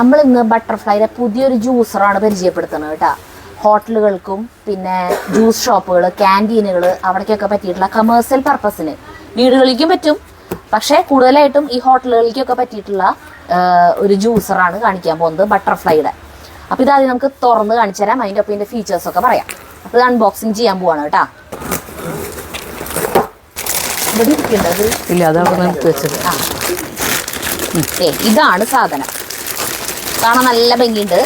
നമ്മൾ ഇന്ന് ബട്ടർഫ്ലൈയുടെ പുതിയൊരു ജ്യൂസറാണ് പരിചയപ്പെടുത്തുന്നത് കേട്ടോ. ഹോട്ടലുകൾക്കും പിന്നെ ജ്യൂസ് ഷോപ്പുകൾ ക്യാന്റീനുകൾ അവിടേക്കൊക്കെ പറ്റിയിട്ടുള്ള കമേഴ്സ്യൽ പർപ്പസിന് വീടുകളിലേക്കും പറ്റും. പക്ഷേ കൂടുതലായിട്ടും ഈ ഹോട്ടലുകളിലേക്കൊക്കെ പറ്റിയിട്ടുള്ള ഒരു ജ്യൂസറാണ് കാണിക്കാൻ പോകുന്നത് ബട്ടർഫ്ലൈയുടെ. അപ്പോൾ ഇതാദ്യം നമുക്ക് തുറന്ന് കാണിച്ചു തരാം. അതിന്റെ ഒപ്പം ഇതിന്റെ ഫീച്ചേഴ്സൊക്കെ പറയാം. അപ്പോൾ ഇത് അൺബോക്സിങ് ചെയ്യാൻ പോവാണ് കേട്ടോ. ഇവിടെ ഇരിക്കേണ്ടത് ഇല്ല അതാണ് വെച്ചത്. ആ. ഇതാണ് സാധനം. കാണാൻ നല്ല ഭംഗിയുണ്ട്.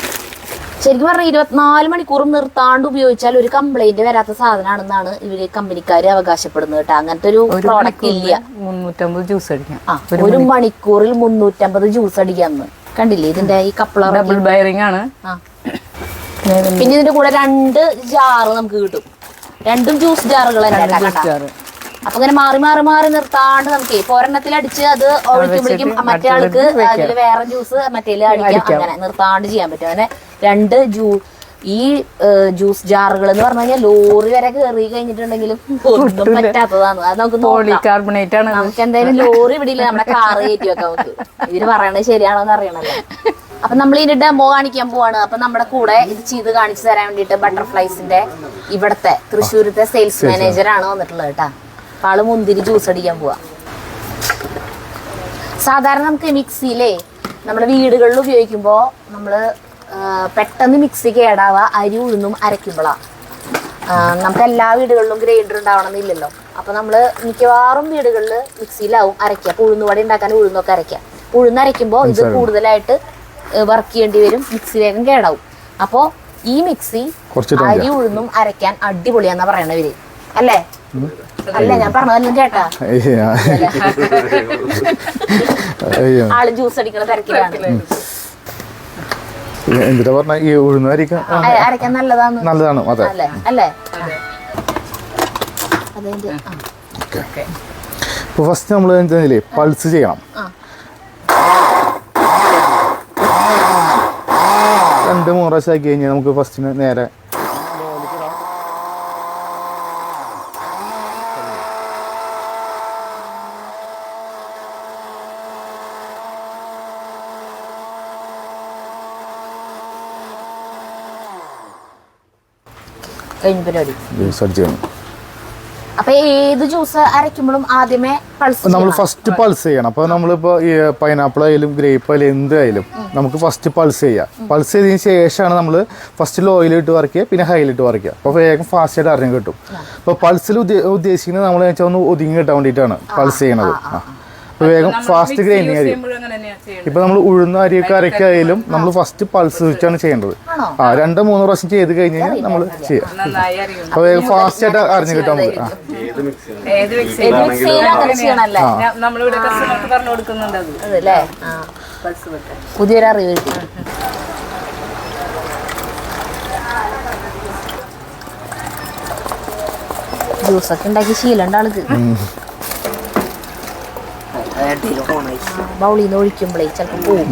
ശരിക്കും പറഞ്ഞാൽ ഇരുപത്തിനാല് മണിക്കൂറും നിർത്താണ്ട് ഉപയോഗിച്ചാൽ ഒരു കംപ്ലൈന്റ് വരാത്ത സാധനമാണെന്നാണ് ഇവർ കമ്പനിക്കാർ അവകാശപ്പെടുന്നത് കേട്ടോ. അങ്ങനത്തെ ഒരു പ്രോഡക്റ്റ് ഇല്ല. മുന്നൂറ്റമ്പത് ജ്യൂസ് അടിക്കാം. ഒരു മണിക്കൂറിൽ മുന്നൂറ്റമ്പത് ജ്യൂസ് അടിക്കാന്ന്. കണ്ടില്ലേ ഇതിന്റെ ഈ കപ്ലർ ഡബിൾ ബയറിംഗ് ആണ്. പിന്നെ ഇതിന്റെ കൂടെ രണ്ട് ജാറ് നമുക്ക് കിട്ടും. രണ്ടും ജ്യൂസ് ജാറുകൾ തന്നെ. അപ്പൊ ഇങ്ങനെ മാറി മാറി മാറി നിർത്താണ്ട് നമുക്ക് ഒരെണ്ണത്തിൽ അടിച്ച് അത് ഒഴിക്കുമ്പോഴേക്കും മറ്റേ ആൾക്ക് അതിൽ വേറെ ജ്യൂസ് മറ്റേൽ അടിക്കാം. അങ്ങനെ നിർത്താണ്ട് ചെയ്യാൻ പറ്റും. അങ്ങനെ രണ്ട് ജ്യൂ ഈ ജ്യൂസ് ജാറുകൾ എന്ന് പറഞ്ഞു കഴിഞ്ഞാൽ ലോറി വരെ കയറി കഴിഞ്ഞിട്ടുണ്ടെങ്കിലും ഒന്നും പറ്റാത്തതാണ്. അത് നമുക്ക് പോളി നോക്കാം. കാർബണേറ്റ് ആണ്. നമുക്ക് എന്തായാലും ലോറി ഇവിടെ നമ്മുടെ കാറ് കയറ്റി വെക്കാൻ നമുക്ക്. ഇതിന് പറയണത് ശരിയാണോ എന്ന് അറിയണല്ലോ. അപ്പൊ നമ്മൾ ഇതിന്റെ ഡെമോ കാണിക്കാൻ പോവാണ്. അപ്പൊ നമ്മുടെ കൂടെ ഇത് ചെയ്ത് കാണിച്ചു തരാൻ വേണ്ടിട്ട് ബട്ടർഫ്ലൈസിന്റെ ഇവിടത്തെ തൃശ്ശൂരത്തെ സെയിൽസ് മാനേജർ ആണ് വന്നിട്ടുള്ളത് കേട്ടാ. ആൾ മുന്തിരി ജ്യൂസ് അടിക്കാൻ പോവാ. സാധാരണ നമുക്ക് മിക്സിയിലേ നമ്മുടെ വീടുകളിൽ ഉപയോഗിക്കുമ്പോൾ നമ്മൾ പെട്ടെന്ന് മിക്സി കേടാവാ അരി ഉഴുന്നും അരയ്ക്കുമ്പോഴാണ് നമുക്ക് എല്ലാ വീടുകളിലും ഗ്രൈൻഡർ ഉണ്ടാവണമെന്നില്ലല്ലോ. അപ്പോൾ നമ്മൾ മിക്കവാറും വീടുകളിൽ മിക്സിയിലാവും അരയ്ക്കുക. അപ്പോൾ ഉഴുന്നുവട ഉണ്ടാക്കാൻ ഉഴുന്നൊക്കെ അരയ്ക്കുക. ഉഴുന്ന് അരയ്ക്കുമ്പോൾ ഇത് കൂടുതലായിട്ട് വർക്ക് ചെയ്യേണ്ടി വരും. മിക്സി വേഗം കേടാവും. അപ്പോൾ ഈ മിക്സി അരി ഉഴുന്നും അരയ്ക്കാൻ അടിപൊളിയാന്നാ പറയണവര് അല്ലേ? അല്ല ഞാൻ പറഞ്ഞതെല്ലാം കേട്ടാ. അയ്യോ. ആൾ ജ്യൂസ് അടിക്കണ തിരക്കിലാണ്. എന്തിട്ടാ പറഞ്ഞ? ഈ ഉഴുന്നരിക്ക അരിക്കാൻ നല്ലതാണ് നല്ലതാണ് അതെ. അല്ലേ? അല്ലേ? അതിന്റെ ആ. ഇപ്പൊ ഫസ്റ്റ് നമ്മൾ എന്താ പൾസ് ചെയ്യണം. ആ. രണ്ട് മൂന്ന് പ്രാവശ്യം ആക്കി കഴിഞ്ഞാൽ നമുക്ക് ഫസ്റ്റിന് നേരെ കഴിഞ്ഞ പരിപാടി ജ്യൂസ് അടിച്ച് ചെയ്യണം അപ്പൊ ഏത് ജ്യൂസ് അരയ്ക്കുമ്പോഴും ആദ്യമേ പൾസ് നമ്മൾ ഫസ്റ്റ് പൾസ് ചെയ്യണം. അപ്പോൾ നമ്മളിപ്പോൾ ഈ പൈനാപ്പിൾ ആയാലും ഗ്രേപ്പ് ആയാലും എന്തായാലും നമുക്ക് ഫസ്റ്റ് പൾസ് ചെയ്യാം. പൾസ് ചെയ്തതിന് ശേഷമാണ് നമ്മൾ ഫസ്റ്റ് ലോയിലിട്ട് വറക്കുക പിന്നെ ഹൈലിട്ട് വറക്കുക. അപ്പോൾ വേഗം ഫാസ്റ്റ് ആയിട്ട് അറിഞ്ഞു കിട്ടും. അപ്പോൾ പൾസിൽ ഉദ്ദേശിക്കുന്നത് നമ്മൾ വെച്ചാൽ ഒന്ന് ഒതുങ്ങി കിട്ടാൻ വേണ്ടിയിട്ടാണ് പൾസ് ചെയ്യണത്. ആ. വേഗം ഫാസ്റ്റ് ഗ്രൈൻഡിങ് അരി ഇപ്പൊ നമ്മൾ ഉഴുന്ന അരിയൊക്കെ അരക്കായാലും നമ്മൾ ഫസ്റ്റ് പൾസ് വെച്ചാണ് ചെയ്യേണ്ടത്. ആ രണ്ടോ മൂന്നോ പ്രാവശ്യം ചെയ്ത് കഴിഞ്ഞ് കഴിഞ്ഞാൽ നമ്മൾ ചെയ്യാം. അപ്പൊ വേഗം ഫാസ്റ്റ് ആയിട്ട് അറിഞ്ഞു കിട്ടാൻ മതി ആ. ഏത് മിക്സ് ഏത് മിക്സിയിലും അങ്ങനെ ചെയ്യണല്ലേ നമ്മളിവിടെ കസ്റ്റമർക്ക് പറഞ്ഞു കൊടുക്കുന്നുണ്ട് അത് അതല്ലേ ആ പൾസ് വെക്കാൻ പുതിയൊരു അറിവ് കിട്ടി ജ്യൂസൊക്കെ ഉണ്ടാക്കി ശീലമുണ്ട് ആൾക്ക് ബൗളിൽ നിന്ന് ഒഴിക്കുമ്പോഴേ ചിലപ്പോൾ പോവും.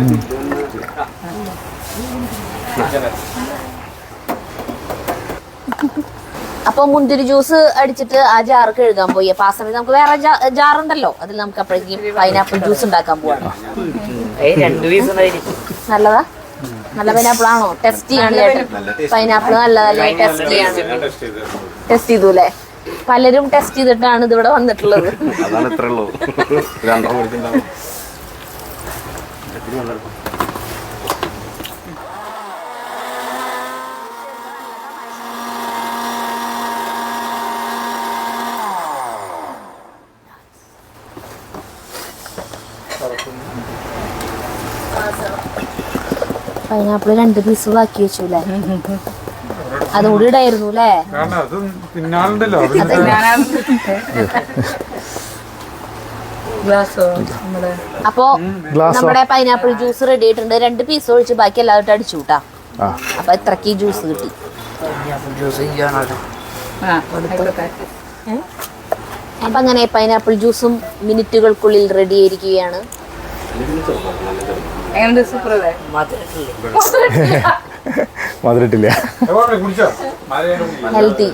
അപ്പൊ മുന്തിരി ജ്യൂസ് അടിച്ചിട്ട് ആ ജാറ് കഴുകാൻ പോയി. അപ്പൊ ആ സമയത്ത് നമുക്ക് വേറെ ജാറുണ്ടല്ലോ. അതിൽ നമുക്ക് അപ്പോഴേക്കും പൈനാപ്പിൾ ജ്യൂസ് ഉണ്ടാക്കാൻ പോവാണ്. നല്ലതാ? നല്ല പൈനാപ്പിൾ ആണോ? ടെസ്റ്റ് ചെയ്യാണ് പൈനാപ്പിൾ നല്ലതല്ലേ? ടെസ്റ്റ് ചെയ്യാണ്. ടെസ്റ്റ് ചെയ്തു അല്ലേ പലരും ടെസ്റ്റ് ചെയ്തിട്ടാണ് ഇതിവിടെ വന്നിട്ടുള്ളത്. അതാണ് ഇത്ര ഉള്ളൂ. പൈനാപ്പിൾ രണ്ട് പീസ് ബാക്കി വെച്ചു അല്ലേ അതുകൂടി ഇടായിരുന്നു അല്ലേ? കാരണം അത് അപ്പോ നമ്മുടെ പൈനാപ്പിൾ ജ്യൂസ് റെഡി ആയിട്ടുണ്ട്. രണ്ട് പീസ് ഒഴിച്ച് ബാക്കി എല്ലാവരും അടിച്ചു കൂട്ടാ അപ്പൊ ഇത്രക്ക് ജ്യൂസ് കിട്ടി. അപ്പൊ അങ്ങനെ പൈനാപ്പിൾ ജ്യൂസും മിനിറ്റുകൾക്കുള്ളിൽ റെഡി ആയിരിക്കുകയാണ്. സൂപ്പർ അല്ലേ മധുരട്ടില്ല കുടിച്ചോ? ഹെൽത്തി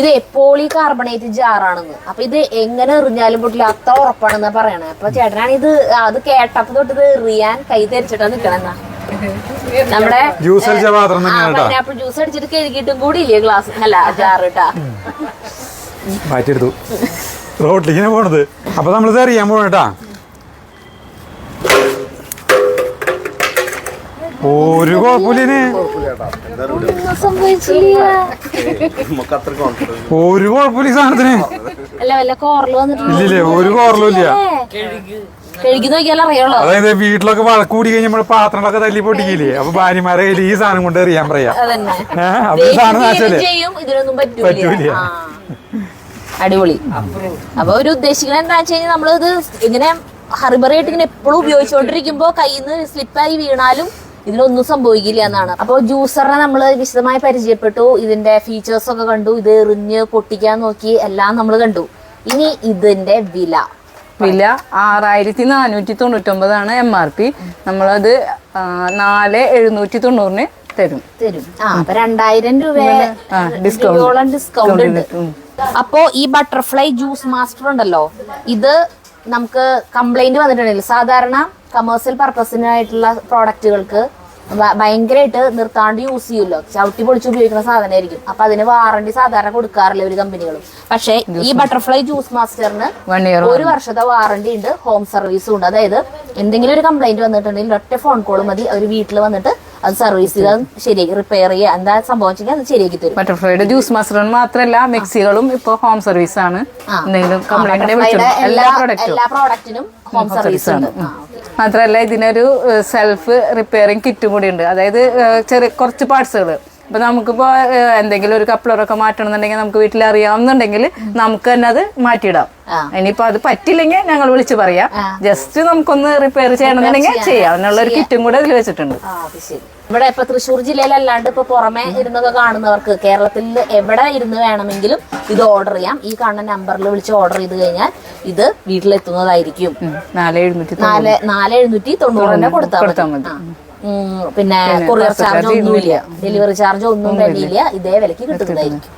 ഇത് പോളി കാർബണേറ്റ് ജാറാണെന്ന്. അപ്പൊ ഇത് എങ്ങനെ എറിഞ്ഞാലും പൊട്ടില്ല. അത്ര ഉറപ്പാണെന്നാ പറയണേ. അപ്പൊ ചേട്ടനാണ് ഇത് അത് കേട്ടപ്പോ തൊട്ട് ഇത് എറിയാൻ കൈ തരിച്ചിട്ടാ നിക്കണെന്നാ. നമ്മുടെ ജ്യൂസ് അടിച്ച പാത്രം തന്നെയാണ് കേട്ടോ. പൈനാപ്പിൾ ജ്യൂസ് അടിച്ചിട്ട് കഴുകിയിട്ടും കൂടി ഇല്ലേ ഗ്ലാസ് അല്ല ജാറ് കേട്ടാ മാറ്റിയെടുത്തു. റോട്ടിലിങ്ങനെ പോണത്. അപ്പൊ നമ്മളിത് അറിയാൻ പോണ കേട്ടാ ഒരു കുഴപ്പമില്ലേ ഒരു കുഴപ്പമില്ല ഈ സാധനത്തിന്. ഇല്ലില്ലേ ഒരു കോറലും ഇല്ല? അതായത് വീട്ടിലൊക്കെ വഴക്ക് കൂടി കഴിഞ്ഞാൽ നമ്മൾ പാത്രങ്ങളൊക്കെ തല്ലി പൊട്ടിക്കില്ലേ? അപ്പൊ ഭാര്യമാരെ കയ്യിൽ ഈ സാധനം കൊണ്ട് എറിയാൻ പറയാ. അപ്പൊ സാധനം നാശല്ലേ? ചെയ്യും ഇതിനൊന്നും പറ്റൂല. പറ്റൂല. അടിപൊളി. അപ്പൊ ഒരു ഉദ്ദേശിക്കുന്നത് എന്താ വെച്ച് കഴിഞ്ഞാൽ നമ്മളിത് ഇങ്ങനെ ഹറിബറായിട്ട് ഇങ്ങനെ എപ്പോഴും ഉപയോഗിച്ചുകൊണ്ടിരിക്കുമ്പോ കയ്യിൽ നിന്ന് സ്ലിപ്പായി വീണാലും ഇതിനൊന്നും സംഭവിക്കില്ല എന്നാണ്. അപ്പോൾ ജ്യൂസറിനെ നമ്മൾ വിശദമായി പരിചയപ്പെട്ടു. ഇതിന്റെ ഫീച്ചേഴ്സ് ഒക്കെ കണ്ടു. ഇത് എറിഞ്ഞ് പൊട്ടിക്കാൻ നോക്കി എല്ലാം നമ്മൾ കണ്ടു. ഇനി ഇതിന്റെ വില. വില ആറായിരത്തി നാനൂറ്റി തൊണ്ണൂറ്റൊമ്പതാണ് എം ആർ പി നമ്മളത് നാല് എഴുന്നൂറ്റി തൊണ്ണൂറിന് തരും. തരും. ആ അപ്പൊ രണ്ടായിരം. രൂപയോളം ഡിസ്കൗണ്ട് ഉണ്ട്. അപ്പോ ഈ ബട്ടർഫ്ലൈ ജ്യൂസ് മാസ്റ്റർ ഉണ്ടല്ലോ ഇത് നമുക്ക് കംപ്ലൈന്റ് വന്നിട്ടുണ്ടെങ്കിൽ സാധാരണ കമേഴ്സ്യൽ പർപ്പസിനായിട്ടുള്ള പ്രോഡക്റ്റുകൾക്ക് ഭയങ്കരമായിട്ട് നിർത്താണ്ട് യൂസ് ചെയ്യുമല്ലോ ചവിട്ടി പൊളിച്ച് ഉപയോഗിക്കുന്ന സാധനമായിരിക്കും അപ്പൊ അതിന് വാറണ്ടി സാധാരണ കൊടുക്കാറില്ല ഒരു കമ്പനികളും പക്ഷേ ഈ ബട്ടർഫ്ലൈ ജ്യൂസ് മാസ്റ്ററിന് ഒരു വർഷത്തെ വാറണ്ടി ഉണ്ട് ഹോം സർവീസും ഉണ്ട്. അതായത് എന്തെങ്കിലും ഒരു കംപ്ലൈന്റ് വന്നിട്ടുണ്ടെങ്കിൽ ഒറ്റ ഫോൺ കോൾ മതി അവർ വീട്ടിൽ വന്നിട്ട് അത് സർവീസ് ചെയ്ത് ശരിയാക്കി റിപ്പയർ ചെയ്യുക. എന്താ സംഭവം അത് ശരിയാക്കി തരും. ബട്ടർഫ്ലൈയുടെ ജ്യൂസ് മാസ്റ്റർ മാത്രമല്ല മിക്സികളും ഇപ്പൊ ഹോം സർവീസ് ആണ്. എന്തെങ്കിലും കംപ്ലൈന്റ് എല്ലാ പ്രോഡക്റ്റിനും ഹോം സർവീസ് ഉണ്ട്. മാത്രമല്ല ഇതിനൊരു സെൽഫ് റിപ്പയറിങ് കിറ്റും കൂടി ഉണ്ട്. അതായത് ചെറിയ കുറച്ച് പാർട്സുകൾ ഇപ്പൊ നമുക്കിപ്പോ ഏഹ്, എന്തെങ്കിലും ഒരു കപ്ലറൊക്കെ മാറ്റണം എന്നുണ്ടെങ്കിൽ നമുക്ക് വീട്ടിൽ അറിയാവുന്നുണ്ടെങ്കിൽ നമുക്ക് തന്നെ അത് മാറ്റിയിടാം. ഇനിയിപ്പോൾ ഇനിയിപ്പോ അത് പറ്റില്ലെങ്കിൽ ഞങ്ങൾ വിളിച്ച് പറയാം. ജസ്റ്റ് നമുക്കൊന്ന് റിപ്പയർ ചെയ്യണമെന്നുണ്ടെങ്കിൽ ചെയ്യാം. എന്നുള്ള ഒരു കിറ്റും കൂടെ അതിൽ വെച്ചിട്ടുണ്ട്. ഇവിടെ ഇപ്പൊ തൃശ്ശൂർ ജില്ലയിലല്ലാണ്ട് ഇപ്പൊ പുറമെ ഇരുന്നൊക്കെ കാണുന്നവർക്ക് കേരളത്തിൽ എവിടെ ഇരുന്ന് വേണമെങ്കിലും ഇത് ഓർഡർ ചെയ്യാം. ഈ കാണുന്ന നമ്പറിൽ വിളിച്ച് ഓർഡർ ചെയ്ത് കഴിഞ്ഞാൽ ഇത് വീട്ടിലെത്തുന്നതായിരിക്കും. നാല് എഴുന്നൂറ്റി നാല് നാല് എഴുന്നൂറ്റി തൊണ്ണൂറ് കൊടുത്താൽ മതി. പിന്നെ കൊറിയർ ചാർജ് ഒന്നുമില്ല. ഡെലിവറി ചാർജ് ഒന്നും തന്നെയില്ല. ഇതേ വിലക്ക് കിട്ടുന്നതായിരിക്കും.